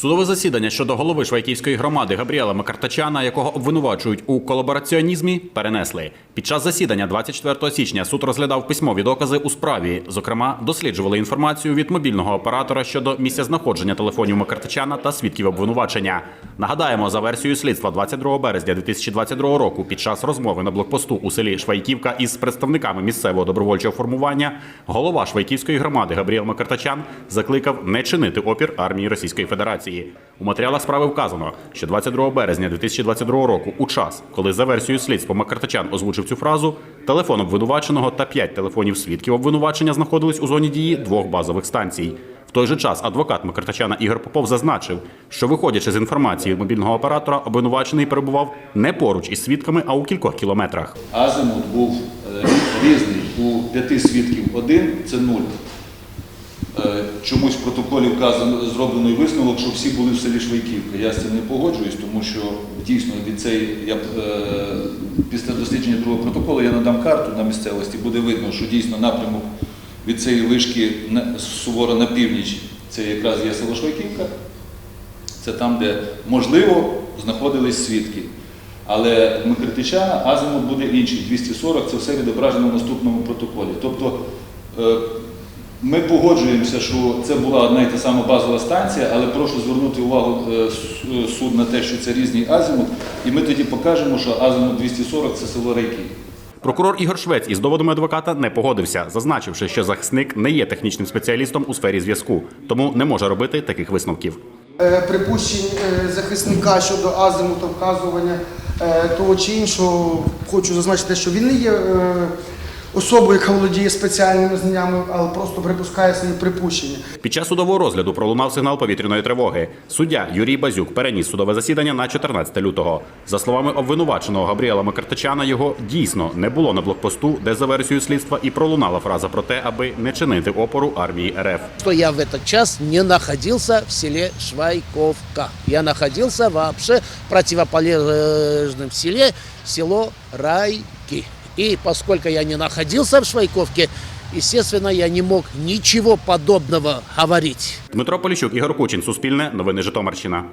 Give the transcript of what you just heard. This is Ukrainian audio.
Судове засідання щодо голови швайківської громади Габріела Макартачана, якого обвинувачують у колабораціонізмі, перенесли. Під час засідання 24 січня суд розглядав письмові докази у справі. Зокрема, досліджували інформацію від мобільного оператора щодо місця знаходження телефонів Макартачана та свідків обвинувачення. Нагадаємо, за версією слідства 22 березня 2022 року, під час розмови на блокпосту у селі Швайківка із представниками місцевого добровольчого формування, голова Швайківської громади Габріел Макартачан закликав не чинити опір армії Російської Федерації. У матеріалах справи вказано, що 22 березня 2022 року, у час, коли за версією слідства Макартачан озвучив цю фразу, телефон обвинуваченого та п'ять телефонів свідків обвинувачення знаходились у зоні дії двох базових станцій. В той же час адвокат Макартачана Ігор Попов зазначив, що виходячи з інформації мобільного оператора, обвинувачений перебував не поруч із свідками, а у кількох кілометрах. Азимут був е, різний. У п'яти свідків один це нуль. Е, Чомусь в протоколі вказано зроблений висновок, що всі були в селі Швайківка. Я з цим не погоджуюсь, тому що дійсно від цієї я е, після дослідження другого протоколу я надам карту на місцевості, буде видно, що дійсно напрямок від цієї вишки суворо на північ це якраз є село Швайківка. Це там, де можливо знаходились свідки. Але Микритичана азимут буде інший. 240 це все відображено в наступному протоколі. Тобто е, ми погоджуємося, що це була одна і та сама базова станція, але прошу звернути увагу е, е, суд на те, що це різний азимут, і ми тоді покажемо, що азимут 240 це село Райки. Прокурор Ігор Швець із доводами адвоката не погодився, зазначивши, що захисник не є технічним спеціалістом у сфері зв'язку, тому не може робити таких висновків. Е, припущень захисника щодо азимута вказування того чи іншого, хочу зазначити, що він не є особою, яка володіє спеціальними знаннями, але просто припускає свої припущення. Під час судового розгляду пролунав сигнал повітряної тривоги. Суддя Юрій Базюк переніс судове засідання на 14 лютого. За словами обвинуваченого Габріела Макартачана, його дійсно не було на блокпосту, де за версією слідства і пролунала фраза про те, аби не чинити опору армії РФ. что я в этот час не находился в селе Швайковка. Я находился вообще в противоположном селе, село Райки. И поскольку я не находился в Швайковке, естественно, я не мог ничего подобного говорить. Дмитро Поліщук, Ігор Кучин, Суспільне, Новини Житомирщина.